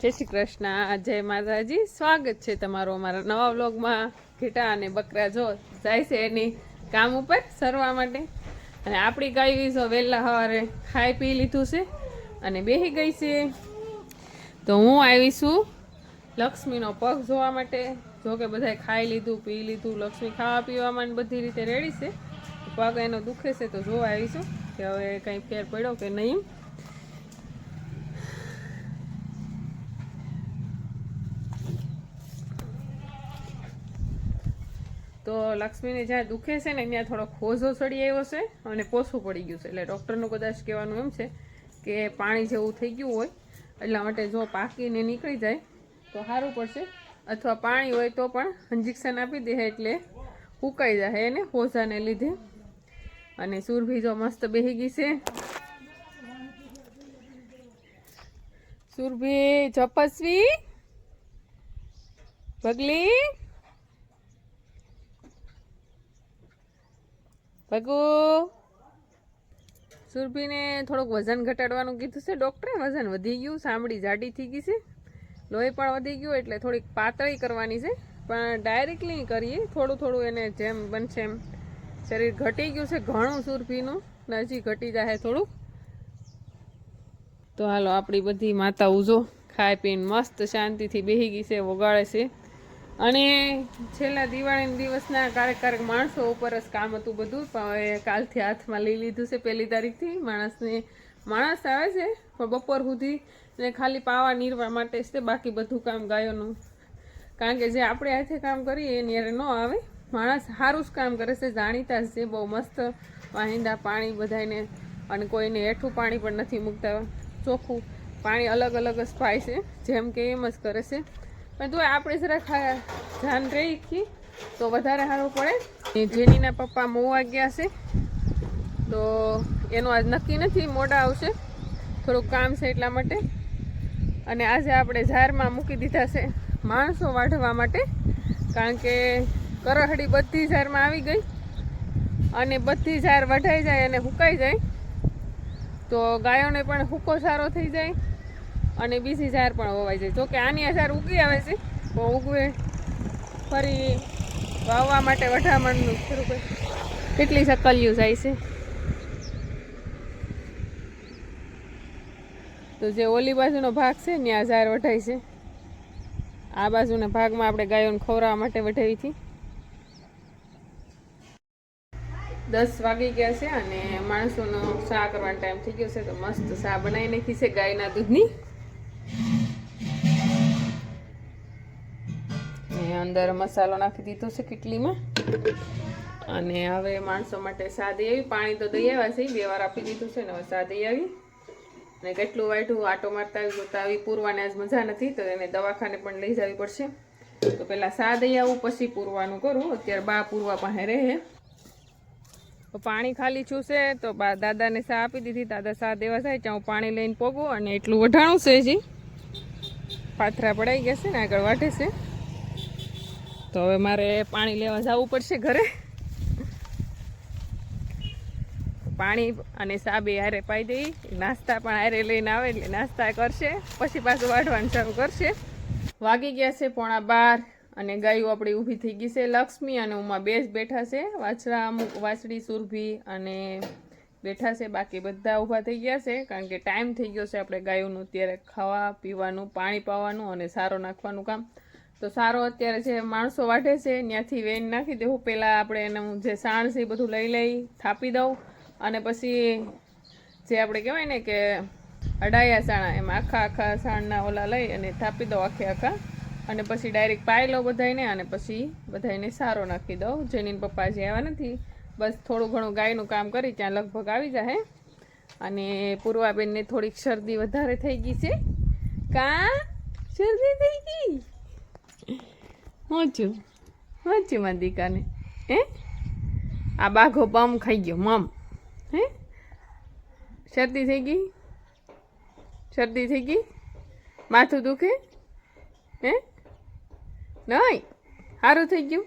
જય શ્રી કૃષ્ણ, જય માતાજી. સ્વાગત છે તમારું અમારા નવા વ્લોગમાં. ઘેટા અને બકરા જો જાય છે એની કામ ઉપર સરવા માટે. અને આપણી ગાય જો વહેલા સવારે ખાઈ પી લીધું છે અને બેસી ગઈ છે. તો હું આવી છું લક્ષ્મીનો પગ જોવા માટે. જો કે બધાએ ખાઈ લીધું, પી લીધું, લક્ષ્મી ખાવા પીવામાં બધી રીતે રેડી છે. પગ એનો દુખે છે તો જોવા આવીશું કે હવે કંઈ ફેર પડ્યો કે નહીં. તો લક્ષ્મીને જ્યાં દુખે છે ને, ત્યાં થોડો ખોઝો ચડી આવ્યો છે અને પોસું પડી ગયું છે. એટલે ડૉક્ટરનું કદાચ કહેવાનું એમ છે કે પાણી જેવું થઈ ગયું હોય, એટલા માટે જો પાકીને નીકળી જાય તો સારું પડશે. અથવા પાણી હોય તો પણ ઇન્જેક્શન આપી દે એટલે ઉકાઈ જાય એને હોઝાને લીધે. અને સુરભી જો મસ્ત બેહી ગઈ છે. સુરભી, જપસ્વી? પગલી? ભગુ સુરભીને થોડુંક વજન ઘટાડવાનું કીધું છે. ડૉક્ટરે વજન વધી ગયું, સાંભળી જાડી થઈ ગઈ છે. લોહી પણ વધી ગયું, એટલે થોડીક પાતળી કરવાની છે. પણ ડાયરેક્ટલી કરીએ, થોડું થોડું એને જેમ બનશે એમ. શરીર ઘટી ગયું છે ઘણું સુરભીનું ને હજી ઘટી જાય થોડુંક તો હાલો, આપણી બધી માતા ઉજો ખાઈ પીને મસ્ત શાંતિથી બેહી ગઈ છે, વગાડે છે. અને છેલ્લા દિવાળીના દિવસના ક્યારેક માણસો ઉપર જ કામ હતું બધું. પણ કાલથી હાથમાં લઈ લીધું છે પહેલી તારીખથી. માણસને, માણસ આવે છે, પણ બપોર સુધી ને ખાલી પાવા નીરવા માટે જ તે બાકી બધું કામ ગાયોનું. કારણ કે જે આપણે હાથે કામ કરીએ એની યારે ન આવે. માણસ સારું જ કામ કરે છે, જાણીતા છે, બહુ મસ્ત વાહિંદા પાણી બધાને અને કોઈને હેઠું પાણી પણ નથી મૂકતા. ચોખ્ખું પાણી અલગ અલગ જ પાય છે, જેમ કે એમ જ કરે છે. પણ તો આપણે જરાક ધ્યાન રહી તો વધારે સારું પડે. જેનીના પપ્પા મોવા ગયા છે, તો એનું આજ નક્કી નથી, મોડા આવશે. થોડુંક કામ છે એટલા માટે. અને આજે આપણે ઝારમાં મૂકી દીધા છે માણસો વાઢવા માટે, કારણ કે કરહડી બધી ઝારમાં આવી ગઈ. અને બધી ઝાર વઢાઈ જાય અને હુકાઈ જાય. તો ગાયોને પણ હુકો સારો થઈ જાય. અને બીજી ઝાર પણ વવાઈ જાય જોકે આની ઝાર ઉગી આવે છે, તો ઉગવે. ફરી વાવવા માટે વઢામણનું શરૂ કરે. કેટલી સકલિયું જાય છે. તો જે ઓલી બાજુનો ભાગ છે આ ઝાર વઢાય છે. આ બાજુના ભાગમાં આપણે ગાયોને ખવડાવવા માટે વઢાવી હતી. દસ વાગી ગયા છે અને માણસોનો ચા કરવાનો ટાઈમ થઈ ગયો છે, તો મસ્ત ચા બનાવી નાખી છે ગાયના દૂધની. અંદર મસાલો નાખી દીધો છે કેટલીમાં. અને હવે માણસો માટે સાદી આવી પાણી તો દઈ આવ્યા છે, બે વાર આપી દીધું છે ને હવે સાદી આવી. અને કેટલું વાઢું આટો મારતા આવી જોતા આજ મજા નથી, તો એને દવાખાને પણ લઈ જવી પડશે. તો પહેલાં સા દઈ આવું, પછી પૂરવાનું કરું. અત્યારે બા પૂરવા પાસે રહે તો પાણી ખાલી છૂશે તો બા દાદાને સા આપી દીધી. દાદા સા દેવા થાય ત્યાં હું પાણી લઈને પોગું અને એટલું વઢાણું છે હજી. પાથરા પડાઈ ગયા છે ને આગળ વાઢે છે. તો હવે મારે પાણી લેવા જવું પડશે ઘરે. પાણી અને સાબી હારે પાઈ દઈ, નાસ્તા પણ હારે લઈને આવે એટલે નાસ્તા કરશે, પછી પાછું વાઢવાનું શરૂ કરશે. વાગી ગયા છે પોણા બાર અને ગાયો આપણી ઊભી થઈ ગઈ છે. લક્ષ્મી અને ઉમા બે જ બેઠા છે. વાછરા અમુક વાછડી, સુરભી અને બેઠા છે, બાકી બધા ઊભા થઈ ગયા છે, કારણ કે ટાઈમ થઈ ગયો છે આપણે ગાયોનું અત્યારે ખાવા, પીવાનું, પાણી પાવાનું અને સારો નાખવાનું કામ. તો સારો અત્યારે જે માણસો વાઢે છે, ત્યાંથી વેન નાખી દેવું. પહેલાં આપણે એનું જે સાણ છે એ બધું લઈ લઈ થાપી દઉં અને પછી જે આપણે કહેવાય ને કે અડાયા સાણા, એમ આખા આખા સાણના ઓલા લઈ અને થાપી દઉં આખે આખા. અને પછી ડાયરેક્ટ પાઈ લો બધાને અને પછી બધાને સારો નાખી દઉં. જેની પપ્પા જે આવ્યા નથી. બસ થોડું ઘણું ગાયનું કામ કરી ત્યાં લગભગ આવી જાય અને પૂર્વાબેનને થોડીક શરદી વધારે થઈ ગઈ છે. કા? શરદી થઈ ગઈ? હોચું હોચું મારી દીકાને હે? આ બાઘો પમ ખાઈ ગયો મમ. હે? શરદી થઈ ગઈ? શરદી થઈ ગઈ? માથું દુખે? હે? નહીં? સારું થઈ ગયું?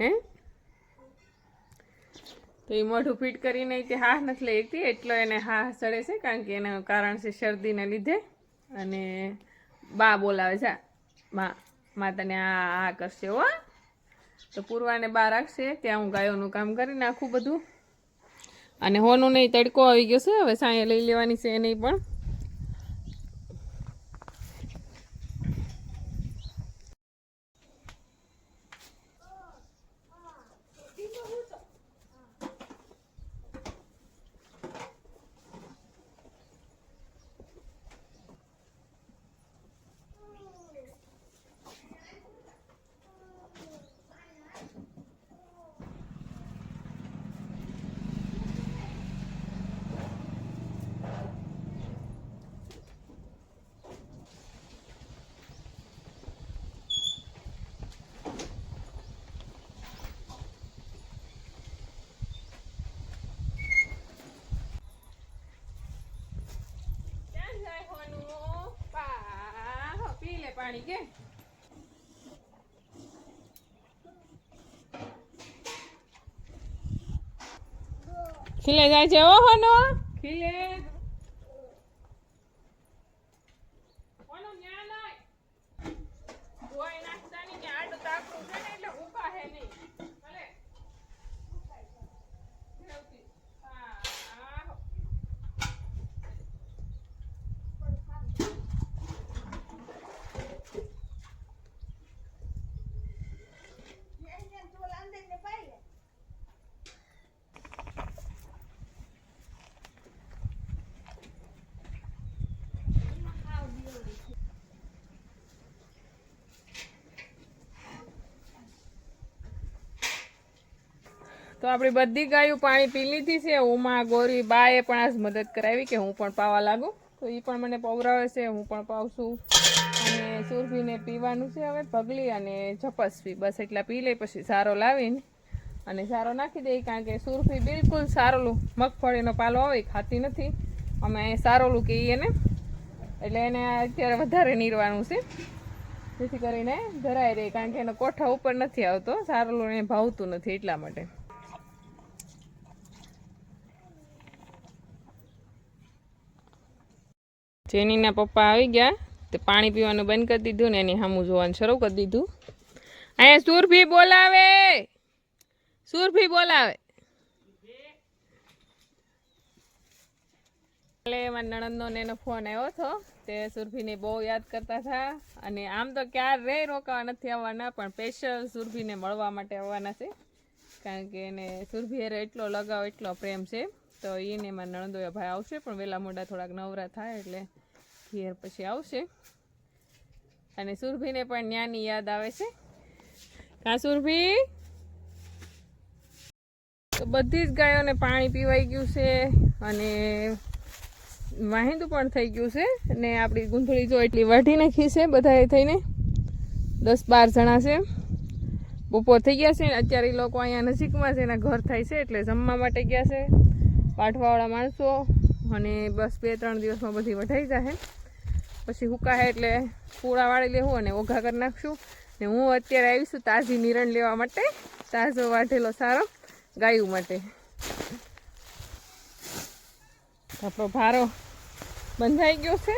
હે? તો એ મોઢું ફિટ કરીને તે હા નથી લઈ શકતી એટલો એને હા ચડે છે, કારણ કે એનું કારણ છે શરદીને લીધે અને બા બોલાવે છે મા મા તને આ આ કરશે હો. તો પૂર્વાને બા રાખશે, ત્યાં હું ગાયોનું કામ કરી નાખું બધું. અને હોનું નહીં તડકો આવી ગયો છે, હવે સાંયે લઈ લેવાની છે એ નહીં પણ ક્યાં જાય હોનું બા હો, પી લે પાણી કે? ખીલે જાય છે ઓહો નો? ખીલે હોનું ન્યા નહીં. ધોઈ નાખતાની ને આડું તાપડું છે ને એટલે ઉકાહે નહીં. ભલે. ફેરવતી. હા, હા, હો. તો આપણી બધી ગાયો પાણી પી લીધી છે. ઉમા, ગોરી, બાએ પણ આજ મદદ કરાવી કે હું પણ પાવા લાગુ. તો એ પણ મને પવરાવે છે, હું પણ પાવ છું અને સુરભીને પીવાનું છે હવે, પગલી અને ચપસવી બસ એટલા પી લઈ, પછી સારો લાવીને અને સારો નાખી દઈ કારણ કે સુરભી બિલકુલ સારોલું મગફળીનો પાલો આવે ખાતી નથી. અમે સારોલું કહીએ ને, એટલે એને અત્યારે વધારે નીરવાનું છે. જેથી કરીને ધરાઈ રહે, કારણ કે એનો કોઠા ઉપર નથી આવતો. સારોલું એને ભાવતું નથી એટલા માટે. જેનીના પપ્પા આવી ગયા. તે પાણી પીવાનું બંધ કરી દીધું ને એની સામું જોવાનું શરૂ કરી દીધું. અહીંયા સુરભી બોલાવે. સુરભી બોલાવે. કાલે મારા નણંદનો ને એનો ફોન આવ્યો હતો. તે સુરભીને બહુ યાદ કરતા હતા. અને આમ તો ક્યારે રોકાવા નથી આવવાના, પણ સ્પેશિયલ સુરભીને મળવા માટે આવવાના છે. કારણ કે એને સુરભી અરે એટલો લગાવ, એટલો પ્રેમ છે. તો એને મારા નણંદોયા ભાઈ આવશે, પણ વહેલા મોડા થોડાક નવરા થાય એટલે ઘેર પછી આવશે. અને સુરભીને પણ ન્યાની યાદ આવે છે. કા સુરભી? તો બધી જ ગાયોને પાણી પીવાઈ ગયું છે અને વાહિંદુ પણ થઈ ગયું છે અને આપણી ગુંથળી જો એટલી વાઢી નાખી છે બધાએ થઈને. દસ બાર જણા છે. બપોર થઈ ગયા છે અત્યારે લોકો અહીંયા નજીકમાં છે એના ઘર થાય છે એટલે જમવા માટે ગયા છે. પાઠવાવાળા માણસો અને બસ બે ત્રણ દિવસમાં બધી વઢાઈ જશે પછી હુકાય એટલે ફૂળા વાળી લેવું અને ઓઘા કરી નાખશું. ને હું અત્યારે આવીશું તાજી નિરણ લેવા માટે. તાજો વાઢેલો સારો ગાયું માટે. આપણો ભારો બંધાઈ ગયો છે.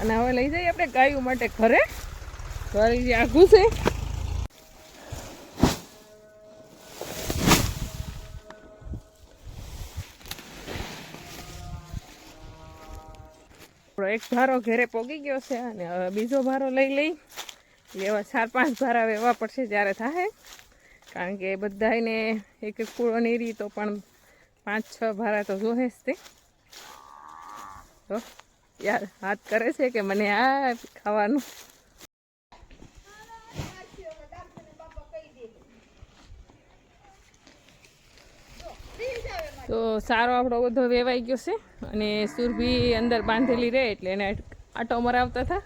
અને હવે લઈ જઈએ આપણે ગાયું માટે ઘરે. ઘરે જે આઘું છે. એક ભારો ઘરે પોગી ગયો છે અને હવે બીજો ભારો લઈ લઈ. એવા ચાર પાંચ ભારા વેવા પડશે જ્યારે થાય કારણ કે બધાને એક એક પૂળો નીરી તો પણ પાંચ છ ભારા તો જોહે જ તે. તો યાર હાથ કરે છે કે મને આ ખાવાનું તો સારો આપણો બધો વેવાઈ ગયો છે અને સુરભી અંદર બાંધેલી રહે એટલે એને આટો મરાવતા હતા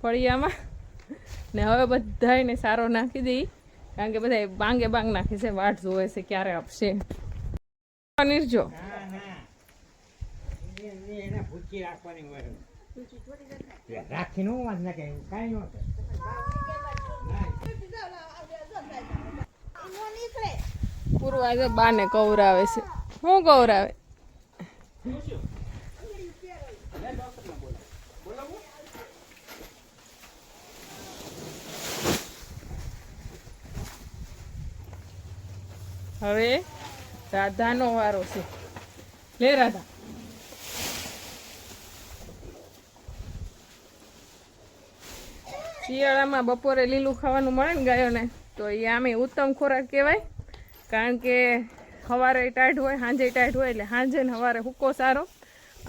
ફળિયામાં. ને હવે બધાને સારો નાખી દઈ. કારણ કે બધા બાંગે બાંગ નાખે છે, વાટ જોવે છે ક્યારે આપશે. નિર્જો એને રાખી નું કઈ નો પૂર્વા જો બાને કવરાવે છે. શું ગૌરાવે હવે રાધાનો વારો છે. લે રાધા. શિયાળામાં બપોરે લીલું ખાવાનું મળે ને ગાયોને, તો એ આમે ઉત્તમ ખોરાક કહેવાય. કારણ કે સવારે ટાઢ હોય, સાંજે ટાઢ હોય એટલે સાંજે ને સવારે હુક્કો સારો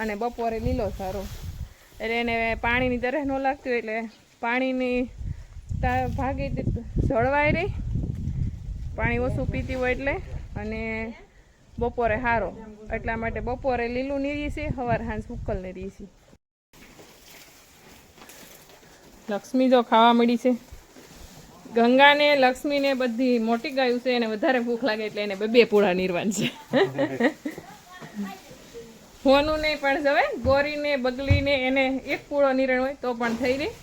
અને બપોરે લીલો સારો. એટલે એને પાણીની દરે ન લાગતી હોય એટલે પાણીની ભાગી જળવાઈ રહી પાણી ઓછું પીતી હોય એટલે અને બપોરે સારો એટલા માટે બપોરે લીલું નીરી છે, સવારે સાંજ હુક્કલ નીરી છે. લક્ષ્મી જો ખાવા મળી છે. ગંગાને, લક્ષ્મીને બધી મોટી ગાયું છે, એને વધારે ભૂખ લાગે એટલે એને બે પૂળા નિર્વાણ છે. હોનું નહીં પણ જવે ગોરીને, બગલીને એને એક પૂળો નિરણ હોય તો પણ થઈ રહી.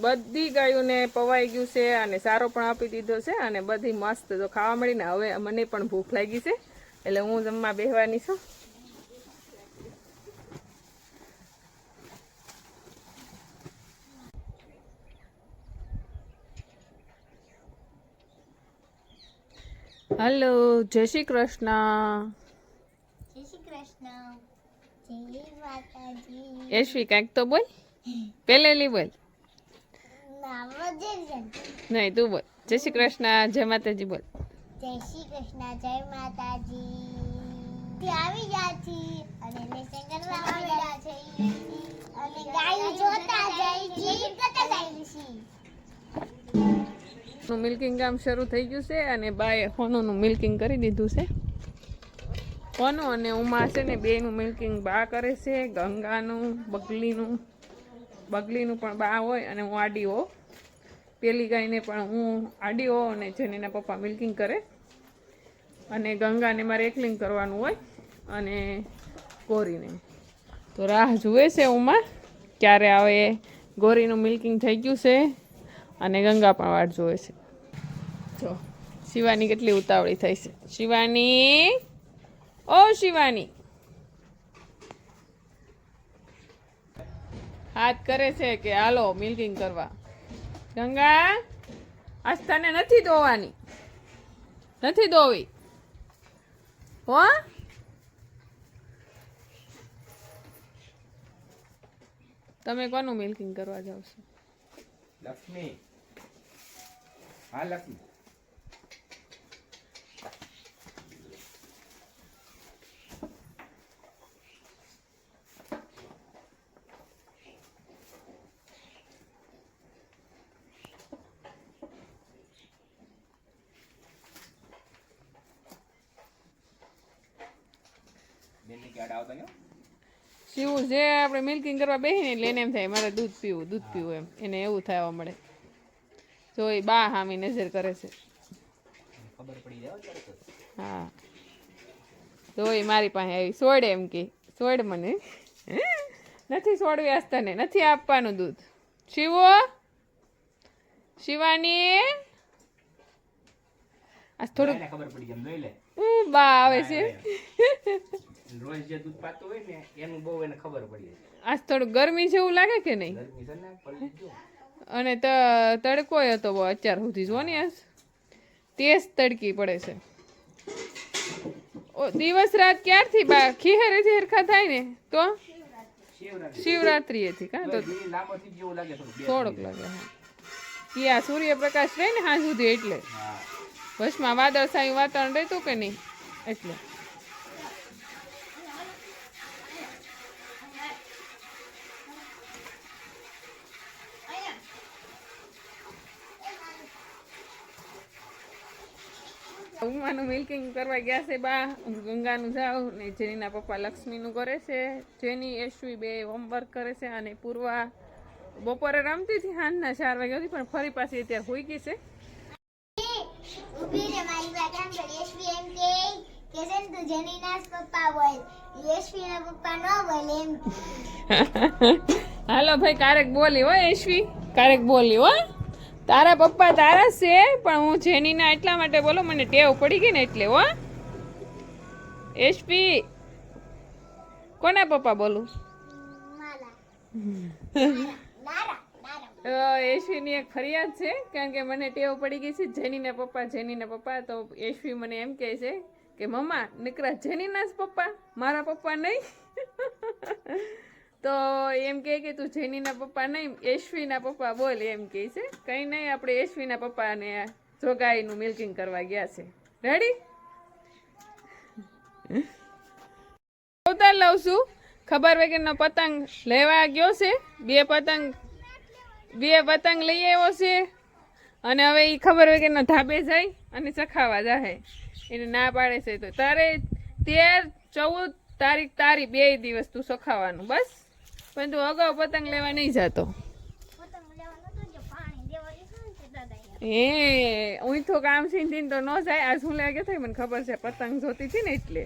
બધી ગાયોને પવાઈ ગયું છે અને સારો પણ આપી દીધો છે અને બધી મસ્ત જો ખાવા મળીને હવે મને પણ ભૂખ લાગી છે. એટલે હું જમવા બેહવાની છું. હલો જય શ્રી કૃષ્ણ. જય શ્રી કૃષ્ણ. જય માતાજી. યશવી કાંઈક તો બોલ. પહેલેલી બોલ. નહીં તું બોલ. જય શ્રી કૃષ્ણ જય માતાજી બોલ. જય શ્રી કૃષ્ણ જય માતાજી. આવી ગયા અને લેસન કરવા આવ્યા છે અને ગાય જોતા જાય છે. નું મિલ્કિંગ કામ શરૂ થઈ ગયું છે અને બાએ હોનુનું મિલ્કિંગ કરી દીધું છે. હોનું અને ઉમા છે ને બેનું મિલ્કિંગ બા કરે છે, ગંગાનું, બગલીનું. બગલીનું પણ બા હોય અને હું આડી હો પેલી ગાયને પણ હું આડી હો અને જેનીના પપ્પા મિલ્કિંગ કરે. અને ગંગાને મારે એકલિંગ કરવાનું હોય અને ગોરીને. તો રાહ જુએ છે ઉમા ક્યારે આવે. ગોરીનું મિલ્કિંગ થઈ ગયું છે અને ગંગા પણ વાટ જોવે છે. જો. શિવાની કેટલી ઉતાવળી થઈ છે. શિવાની. ઓ શિવાની. હાથ કરે છે કે હાલો મિલ્કિંગ કરવા. ગંગા, આસ્થાને નથી ધોવાની. નથી ધોવી. હો? તમે કોનું મિલ્કિંગ કરવા જાવ છો? લક્ષ્મી. હા, લક્ષ્મી. શિવું જે આપણે મિલ્કિંગ કરવા બેસીને એટલે એને એમ થાય મારે દૂધ પીવું દૂધ પીવું એમ. એને એવું થવા મળે. જો એ બા હામી નજર કરે છે. ખબર પડી જાય હા તો. એ મારી પાસે આવી સોડ એમ કે સોડ મને નથી સોડવી આસ્તાને નથી આપવાનું દૂધ. શિવો? શિવાની? આ લે. બા આવે છે. રોજ જે દૂધ પાતું હોય ને એનું બહુ એને ખબર પડી જાય. આજ થોડુંક ગરમી જેવું લાગે કે નહીં? ગરમી છે ને પડી અને ત તડકોય હતો અત્યાર સુધી જો ને આજ. તેજ તડકી પડે છે. દિવસ રાત ક્યારથી બા ખીહેરેથી હરખા થાય ને? તો? શિવરાત્રી. શિવરાત્રી હતી કાં? તો થોડું થોડોક લાગે હા. આ સૂર્યપ્રકાશ રહે ને હાં સુધી એટલે. વચમાં વાદળછાયું વાતાવરણ રહેતું કે નહીં? એટલે. ઉમાનું મિલ્કિંગ કરવા ગયા છે બા. ગંગાનું જાઉં ને જેનીના પપ્પા લક્ષ્મીનું કરે છે. જેની યશવી બે હોમવર્ક કરે છે અને પૂર્વા બપોરે રમતી હતી સાંજના ચાર વાગ્યા હતી પણ ફરી પાછી અત્યારે હોઈ ગઈ છે. ઊભી રે મારી વાત આમ યશવી એમ કે કે છે તું જેનીના પપ્પા બોલ યશવીના પપ્પા ન બોલ એમ. હાલો ભાઈ કારેક બોલી હો યશવી કારેક બોલી હો તારા પપ્પા તારા છે પણ હું જેનીના એટલા માટે બોલો મને ટેવ પડી ગઈ ને એટલે હો. એસપી કોના પપ્પા બોલું? યશવીની એક ફરિયાદ છે કારણ કે મને ટેવ પડી ગઈ છે જેનીના પપ્પા જેનીના પપ્પા તો યશવી મને એમ કહે છે કે મમ્મા નીકળા જેનીના જ પપ્પા મારા પપ્પા નહીં? તો એમ કહે કે તું જેનીના પપ્પા નહીં, યશ્વીના પપ્પા બોલ એમ કહે છે. કંઈ નહીં, આપણે યશ્વીના પપ્પાને જોગાઈનું મિલ્કિંગ કરવા ગયા છે. રેડી ઉતાર લઉં છું. ખબર વગરનો પતંગ લેવા ગયો છે. બે પતંગ બે પતંગ લઈ આવ્યો છે. અને હવે એ ખબર વગરના ધાબે જાય અને ચખાવા જાહે. એને ના પાડે છે તો તારે તેર, ચૌદ તારીખ તારી બે દિવસ તું સખાવાનું બસ. પણ તું અગાઉ પતંગ લેવા નહીં જતો. એ હું તો કામ સીધી તો ન જાય. આ શું લાગે થઈ મને ખબર છે પતંગ જોતી હતી ને એટલે.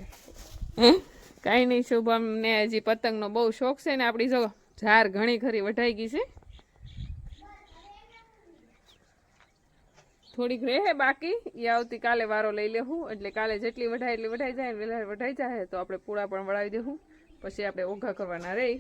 હે? કાંઈ નહીં શુભમ ને હજી પતંગનો બહુ શોખ છે ને આપણી જો ઝાર ઘણી ખરી વઢાઈ ગઈ છે. થોડીક રહે બાકી. એ આવતીકાલે વારો લઈ લેવું એટલે કાલે જેટલી વઢાય એટલી વઢાઈ જાય ને વેલા વઢાઈ જાય તો આપણે પૂળા પણ વળાવી દેવું પછી આપણે ઓઘા કરવાના રહી